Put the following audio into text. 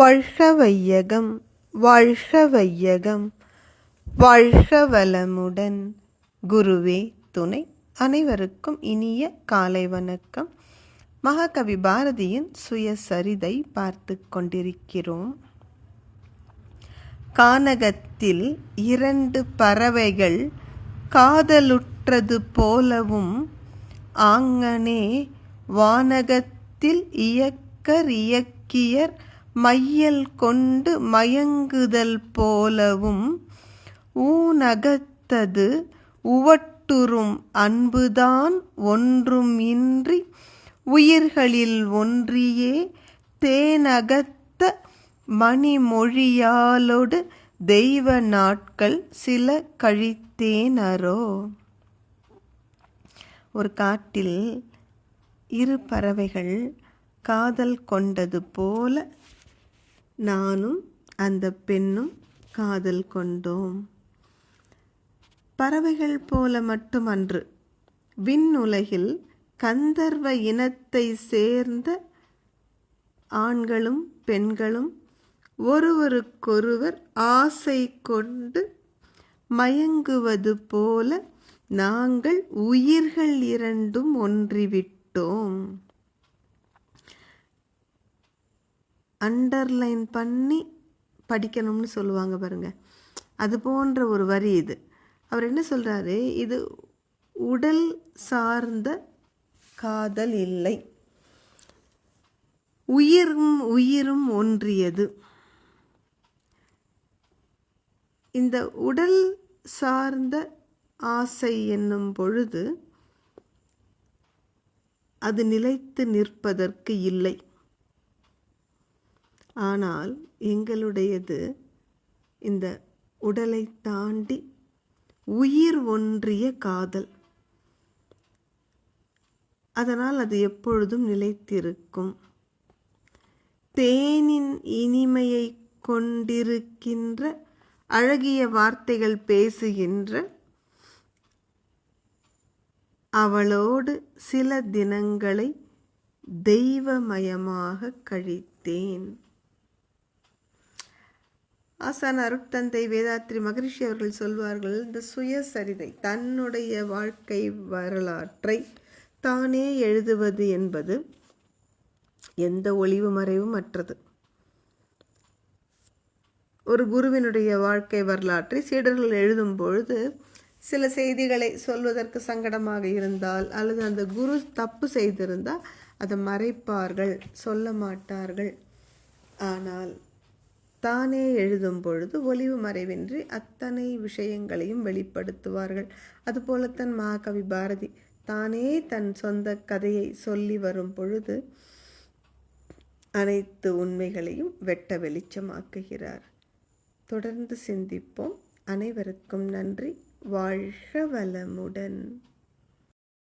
வாழ்க வையகம் வாழ்க வையகம் வாழ்க வளமுடன் குருவே துணை அனைவருக்கும் இனிய காலை வணக்கம். மகாகவி பாரதியின் சுயசரிதை பார்த்து கொண்டிருக்கிறோம். கானகத்தில் இரண்டு பறவைகள் காதலுற்றது போலவும் ஆங்கனே வானகத்தில் இயக்கர் இயக்கியர் மையல் கொண்டு மயங்குதல் போலவும் ஊனகத்தது உவட்டுறும் அன்புதான் ஒன்றும் இன்றி உயிர்களில் ஒன்றியே தேனகத்த மணிமொழியாலொடு தெய்வ நாட்கள் சில கழித்தேனரோ. ஒரு காட்டில் இரு பறவைகள் காதல் கொண்டது போல நானும் அந்த பெண்ணும் காதல் கொண்டோம். பறவைகள் போல மட்டுமன்று. விண்ணுலகில் கந்தர்வ இனத்தை சேர்ந்த ஆண்களும் பெண்களும் ஒருவருக்கொருவர் ஆசை கொண்டு மயங்குவது போல நாங்கள் உயிர்கள் இரண்டும் ஒன்றிவிட்டோம். அண்டர்லைன் பண்ணி படிக்கணும்னு சொல்லுவாங்க பாருங்கள் அது போன்ற ஒரு வரி இது. அவர் என்ன சொல்கிறாரு இது உடல் சார்ந்த காதல் இல்லை. உயிரும் உயிரும் ஒன்றியது. இந்த உடல் சார்ந்த ஆசை என்னும் பொழுது அது நிலைத்து நிற்பதற்கு இல்லை. ஆனால் எங்களுடையது இந்த உடலை தாண்டி உயிர் ஒன்றிய காதல். அதனால் அது எப்பொழுதும் நிலைத்திருக்கும். தேனின் இனிமையை கொண்டிருக்கின்ற அழகிய வார்த்தைகள் பேசுகின்ற அவளோடு சில தினங்களை தெய்வமயமாக கழித்தேன். ஆசான் அருட்தந்தை வேதாத்ரி மகரிஷி அவர்கள் சொல்வார்கள் இந்த சுயசரிதை தன்னுடைய வாழ்க்கை வரலாற்றை தானே எழுதுவது என்பது எந்த ஒளிவு மறைவும் அற்றது. ஒரு குருவினுடைய வாழ்க்கை வரலாற்றை சீடர்கள் எழுதும் பொழுது சில செய்திகளை சொல்வதற்கு சங்கடமாக இருந்தால் அல்லது அந்த குரு தப்பு செய்திருந்தால் அதை மறைப்பார்கள் சொல்ல மாட்டார்கள். ஆனால் தானே எழுதும் பொழுது ஒளிவு மறைவின்றி அத்தனை விஷயங்களையும் வெளிப்படுத்துவார்கள். அதுபோலத்தான் மகாகவி பாரதி தானே தன் சொந்த கதையை சொல்லி வரும் பொழுது அனைத்து உண்மைகளையும் வெட்ட வெளிச்சமாக்குகிறார். தொடர்ந்து சிந்திப்போம். அனைவருக்கும் நன்றி. வாழ்க வளமுடன்.